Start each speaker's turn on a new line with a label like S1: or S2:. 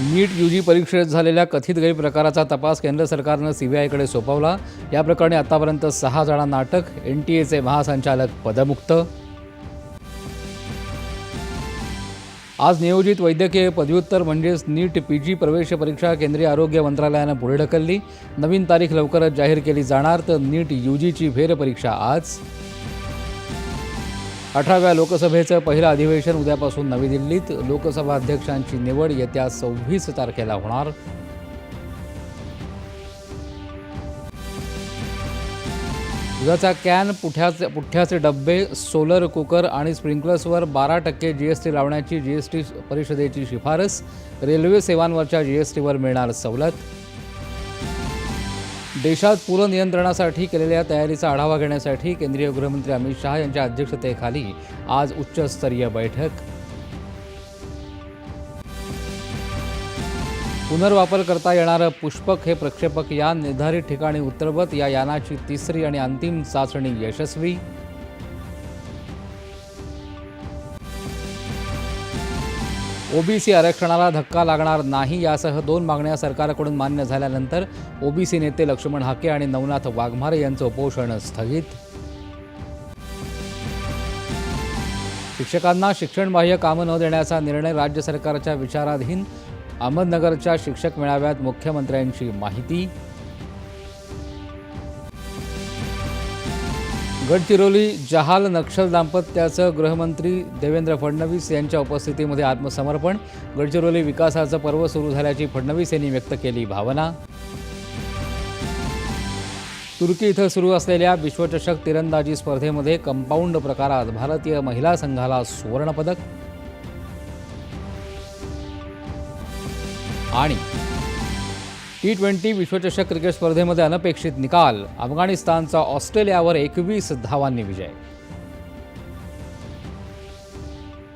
S1: NEET U जी परीक्षेत झालेल्या कथित गैरप्रकाराचा तपास केंद्र सरकारनं सीबीआयकडे सोपवला. या प्रकरणी आतापर्यंत सहा जणांना अटक एन टी एचे महासंचालक पदमुक्त. आज नियोजित वैद्यकीय पदव्युत्तर म्हणजेच नीट पी जी प्रवेश परीक्षा केंद्रीय आरोग्य मंत्रालयानं पुढे ढकलली. नवीन तारीख लवकरच जाहीर केली जाणार तर नीट यू जीची फेरपरीक्षा आज. अठराव्या लोकसभेचं पहिलं अधिवेशन उद्यापासून नवी दिल्लीत. लोकसभा अध्यक्षांची निवड येत्या सव्वीस तारखेला होणार. दुधाचा कॅन पुठ्याचे पुठ्याचे डब्बे सोलर कुकर आणि स्प्रिंकलर्सवर बारा टक्के जी एस टी लावण्याची जी एस टी परिषदेची शिफारस. रेल्वे सेवांवरच्या जी एस टीवर मिळणार सवलत. देशात पूर नियंत्रणासाठी केलेल्या तयारीचा आढावा घेण्यासाठी केंद्रीय गृहमंत्री अमित शहा यांच्या अध्यक्षतेखाली आज उच्चस्तरीय बैठक. पुनर्वापर करता येणारं पुष्पक हे प्रक्षेपक यान निर्धारित ठिकाणी उतरवत या यानाची तिसरी आणि अंतिम चाचणी यशस्वी. ओबीसी आरक्षणाला धक्का लागणार नाही यासह दोन मागण्या सरकारकडून मान्य झाल्यानंतर ओबीसी नेते लक्ष्मण हाके आणि नवनाथ वाघमारे यांचं उपोषण स्थगित. शिक्षकांना शिक्षणबाह्य कामं न देण्याचा निर्णय राज्य सरकारच्या विचाराधीन. अहमदनगरच्या शिक्षक मेळाव्यात मुख्यमंत्र्यांची माहिती. गडचिरोली जहाल नक्षल दाम्पत्याचं गृहमंत्री देवेंद्र फडणवीस यांच्या उपस्थितीमध्ये आत्मसमर्पण. गडचिरोली विकासाचं पर्व सुरू झाल्याची फडणवीस यांनी व्यक्त केली भावना. तुर्की इथं सुरू असलेल्या विश्वचषक तिरंदाजी स्पर्धेमध्ये कंपाऊंड प्रकारात भारतीय महिला संघाला सुवर्णपदक. आणि टी ट्वेंटी विश्वचषक क्रिकेट स्पर्धेमध्ये अनपेक्षित निकाल. अफगाणिस्तानचा ऑस्ट्रेलियावर एकवीस धावांनी विजय.